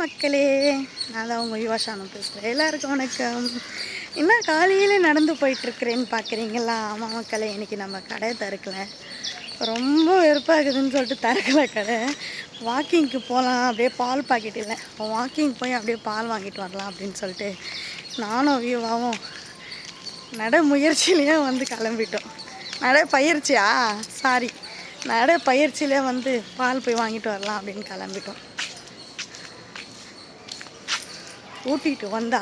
மக்களே நான் தான் உங்கள் யுவாஷானம் பேசுகிறேன் எல்லாருக்கும் வணக்கம். என்ன காலையில் நடந்து போயிட்டுருக்குறேன்னு பார்க்குறீங்களா ஆமாம் மக்களே இன்றைக்கி நம்ம கடை திறக்கல. ரொம்ப வெறுப்பாகுதுன்னு சொல்லிட்டு திறக்கல கடை. வாக்கிங்க்கு போகலாம் அப்படியே பால் பாக்கெட் இல்லை. வாக்கிங் போய் அப்படியே பால் வாங்கிட்டு வரலாம் அப்படின்னு சொல்லிட்டு நானும் வியூவாகவும் நட முயற்சியிலேயே வந்து கிளம்பிட்டோம். நட பயிற்சியா சாரி நட பயிற்சியிலே வந்து பால் போய் வாங்கிட்டு வரலாம் அப்படின்னு கிளம்பிட்டோம். ஊட்டிட்டு வந்தா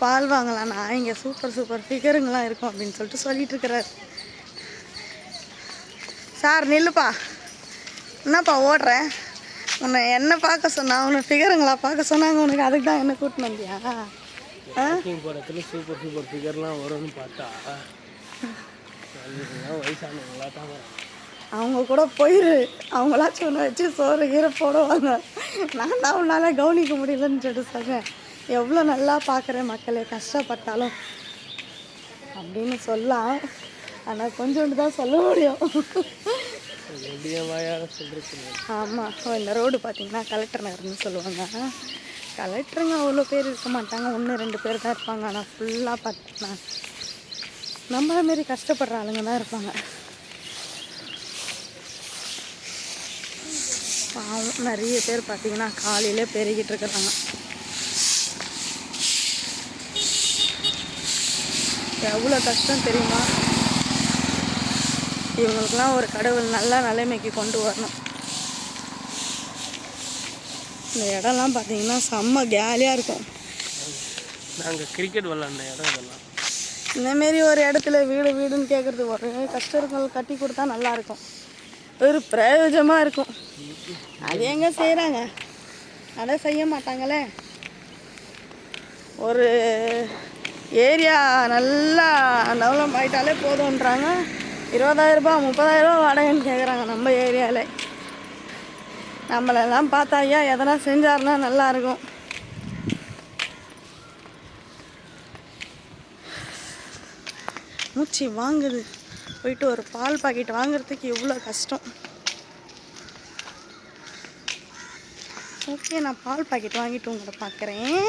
பால் வாங்கலாம்னா இங்கே சூப்பர் சூப்பர் ஃபிகருங்களாம் இருக்கும் அப்படின்னு சொல்லிட்டு சொல்லிட்டு இருக்கிறார். சார் நில்லுப்பா. என்னப்பா ஓடுற? உன்னை என்ன பார்க்க சொன்னா உன்னை ஃபிகருங்களா பார்க்க சொன்னாங்க உனக்கு அதுக்கு தான் என்ன கூட்டின்னு வந்தியா? போகிறதுல சூப்பர் சூப்பர் ஃபிகர்லாம் வரும்னு பார்த்தா வயசானவங்களா தான். அவங்க கூட போயிரு. அவங்களாச்சும் ஒன்று வச்சு சோறு கீரை போடுவாங்க நான் தான் உன்னால் கவனிக்க முடியலன்னு சொல்லிட்டு சொன்னேன். எவ்வளோ நல்லா பார்க்குறேன் மக்களே கஷ்டப்பட்டாலும். அப்படின்னு சொல்லலாம். ஆனால் கொஞ்சோண்டு தான் சொல்ல முடியும். ஆமாம் இந்த ரோடு பார்த்தீங்கன்னா கலெக்டர் நகர்னு சொல்லுவாங்க. கலெக்டருங்க அவ்வளோ பேர் இருக்க மாட்டாங்க. ஒன்று ரெண்டு பேர் தான் இருப்பாங்க. ஆனால் ஃபுல்லாக பார்த்தீங்கன்னா நம்மள மாரி கஷ்டப்படுற ஆளுங்க தான் இருப்பாங்க. பாவம். நிறைய பேர் பார்த்தீங்கன்னா காலையிலே பெருகிட்டு இருக்கிறாங்க. எவ்வளோ கஷ்டம் தெரியுமா? இவங்களுக்கெல்லாம் ஒரு கடவுள் நல்ல நிலைமைக்கு கொண்டு வரணும். இந்த இடம்லாம் பார்த்தீங்கன்னா செம்ம கேலியாக இருக்கும். நாங்கள் கிரிக்கெட் விளாண்ட இடம் இதெல்லாம். இந்தமாரி ஒரு இடத்துல வீடு வீடுன்னு கேட்குறது ஒரு கஷ்டங்கள் கட்டி கொடுத்தா நல்லா இருக்கும். ஒரு பிரயோஜனமாக இருக்கும். அது எங்கே செய்கிறாங்க அதை செய்ய மாட்டாங்களே. ஒரு ஏரியா நல்லா டெவலப் ஆகிட்டாலே போதுன்றாங்க. இருபதாயிரரூபா முப்பதாயிரரூபா வாடகைன்னு கேட்குறாங்க நம்ம ஏரியாவில் நம்மளெல்லாம் பார்த்தா ஐயா எதனா செஞ்சாருன்னா நல்லா இருக்கும். மூச்சு வாங்குது. போயிட்டு ஒரு பால் பாக்கெட் வாங்குறதுக்கு எவ்வளோ கஷ்டம். ஓகே நான் பால் பாக்கெட் வாங்கிட்டு உங்களை பார்க்குறேன்.